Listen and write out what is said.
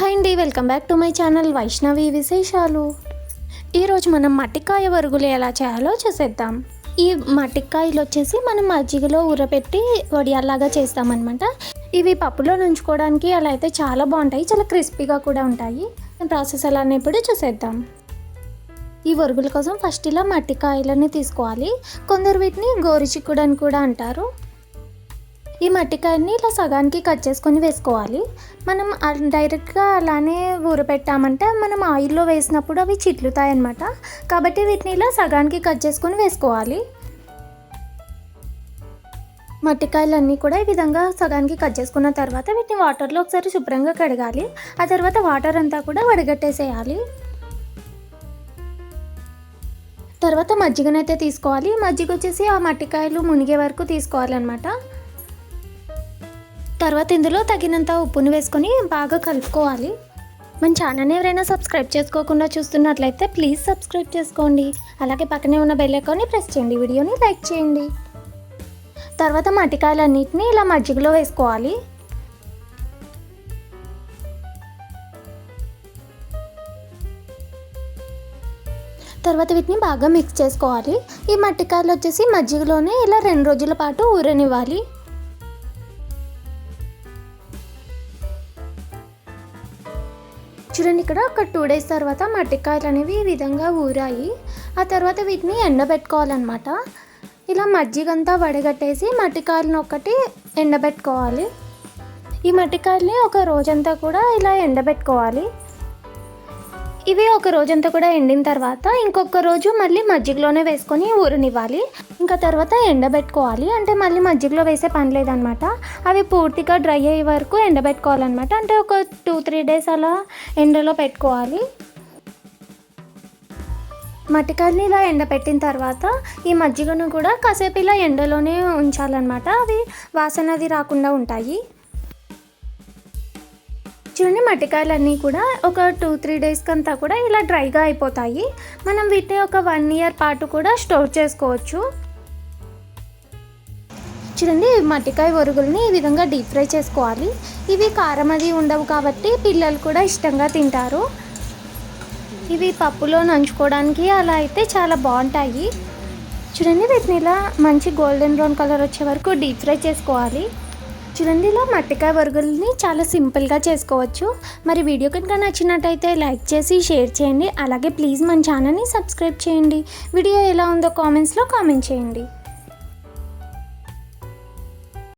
Hi అండి welcome back to my channel Vaishnavi విశేషాలు ఈరోజు మనం మట్టికాయ వరుగులు ఎలా చేయాలో చూసేద్దాం. ఈ మట్టికాయలు వచ్చేసి మనం మజ్జిగలో ఊరపెట్టి వడియాల్లాగా చేస్తామన్నమాట. ఇవి పప్పులో నుంచుకోవడానికి అలా అయితే చాలా బాగుంటాయి చాలా క్రిస్పీగా కూడా ఉంటాయి. ప్రాసెస్ ఎలా ఇప్పుడు చూసేద్దాం. ఈ వరుగుల కోసం ఫస్ట్ ఇలా మట్టికాయలని తీసుకోవాలి. కొందరు వీటిని గోరుచిక్కుడు అని కూడా అంటారు. ఈ మట్టికాయని ఇలా సగానికి కట్ చేసుకొని వేసుకోవాలి. మనం డైరెక్ట్గా అలానే ఊరపెట్టామంటే మనం ఆయిల్లో వేసినప్పుడు అవి చిట్లుతాయి అన్నమాట కాబట్టి వీటిని ఇలా సగానికి కట్ చేసుకొని వేసుకోవాలి. మట్టికాయలన్నీ కూడా ఈ విధంగా సగానికి కట్ చేసుకున్న తర్వాత వీటిని వాటర్లో ఒకసారి శుభ్రంగా కడగాలి. ఆ తర్వాత వాటర్ అంతా కూడా వడగట్టేసేయాలి. తర్వాత మజ్జిగనైతే తీసుకోవాలి. మజ్జిగ వచ్చేసి ఆ మట్టికాయలు మునిగే వరకు తీసుకోవాలన్నమాట. తర్వాత ఇందులో తగినంత ఉప్పుని వేసుకొని బాగా కలుపుకోవాలి. మన ఛానల్ ఎవరైనా సబ్స్క్రైబ్ చేసుకోకుండా చూస్తున్నట్లయితే ప్లీజ్ సబ్స్క్రైబ్ చేసుకోండి. అలాగే పక్కనే ఉన్న బెల్ ఐకాన్ని ప్రెస్ చేయండి. వీడియోని లైక్ చేయండి. తర్వాత మట్టికాయలన్నిటిని ఇలా మజ్జిగలో వేసుకోవాలి. తర్వాత వీటిని బాగా మిక్స్ చేసుకోవాలి. ఈ మట్టికాయలు వచ్చేసి మజ్జిగలోనే ఇలా రెండు రోజుల పాటు ఊరనివ్వాలి. చూడండి ఇక్కడ ఒక టూ డేస్ తర్వాత మట్టికాయలు అనేవి ఈ విధంగా ఊరాయి. ఆ తర్వాత వీటిని ఎండబెట్టుకోవాలన్నమాట. ఇలా మజ్జిగంతా వడగట్టేసి మట్టికాయలను ఒకటి ఎండబెట్టుకోవాలి. ఈ మట్టికాయల్ని ఒక రోజంతా కూడా ఇలా ఎండబెట్టుకోవాలి. ఇవి ఒక రోజంతా కూడా ఎండిన తర్వాత ఇంకొక రోజు మళ్ళీ మజ్జిగలోనే వేసుకొని ఊరనివ్వాలి. ఇంకా తర్వాత ఎండబెట్టుకోవాలి. అంటే మళ్ళీ మజ్జిగలో వేసే పని లేదనమాట. అవి పూర్తిగా డ్రై అయ్యే వరకు ఎండబెట్టుకోవాలన్నమాట అంటే ఒక టూ త్రీ డేస్ అలా ఎండలో పెట్టుకోవాలి. మట్టికాయలని ఇలా ఎండబెట్టిన తర్వాత ఈ మజ్జిగను కూడా కాసేపు ఇలా ఎండలోనే ఉంచాలన్నమాట అవి వాసన అది రాకుండా ఉంటాయి. చూడండి మట్టికాయలన్నీ కూడా ఒక టూ త్రీ డేస్కి అంతా కూడా ఇలా డ్రైగా అయిపోతాయి. మనం వీటిని ఒక వన్ ఇయర్ పాటు కూడా స్టోర్ చేసుకోవచ్చు. చూడండి మట్టికాయ ఒరుగుల్ని ఈ విధంగా డీప్ ఫ్రై చేసుకోవాలి. ఇవి కారం అది ఉండవు కాబట్టి పిల్లలు కూడా ఇష్టంగా తింటారు. ఇవి పప్పులో నంచుకోవడానికి అలా అయితే చాలా బాగుంటాయి. చూడండి వీటిని ఇలా మంచి గోల్డెన్ బ్రౌన్ కలర్ వచ్చే వరకు డీప్ ఫ్రై చేసుకోవాలి. చూడండి ఇలా మట్టికాయ వరుగుల్ని చాలా సింపుల్గా చేసుకోవచ్చు. మరి వీడియో కనుక నచ్చినట్టయితే లైక్ చేసి షేర్ చేయండి. అలాగే ప్లీజ్ మన ఛానల్ని సబ్స్క్రైబ్ చేయండి. వీడియో ఎలా ఉందో కామెంట్స్లో కామెంట్ చేయండి.